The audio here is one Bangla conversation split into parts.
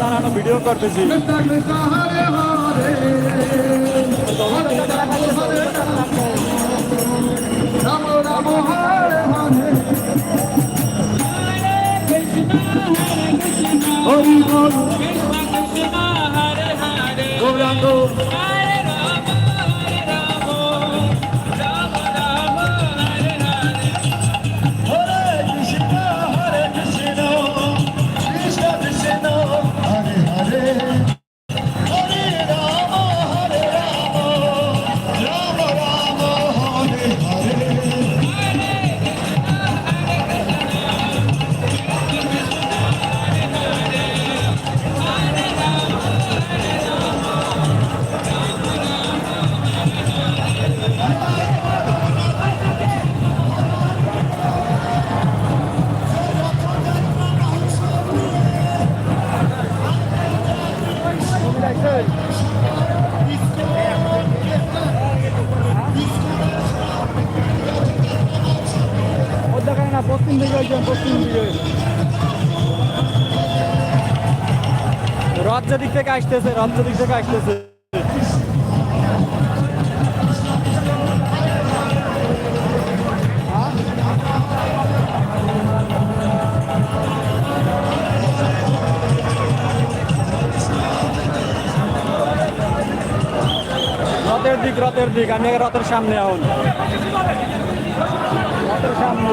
দাঁড়ানো ভিডিও করতেছি। হরি বল। গৌরাঙ্গ। ও দেখায় না পশ্চিম দিকে একজন পশ্চিম দিকে রাজ্য দিক থেকে আসতেছে রাজ্য দিক থেকে আসতেছে রথের দিক রথের দিক। আমি রথের সামনে এখন। রথের সামনে।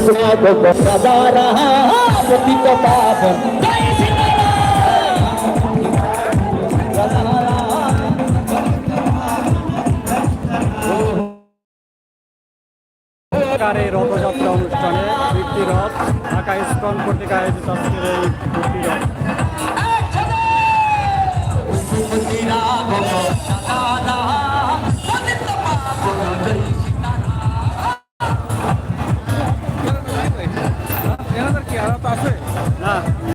দেখলে না सदा रहा पतित पावन সরকার এই রথযাত্রা অনুষ্ঠানে বৃত্তি রথ ঢাকা ইস্কন কর্তৃক আয়োজিত আজকের এই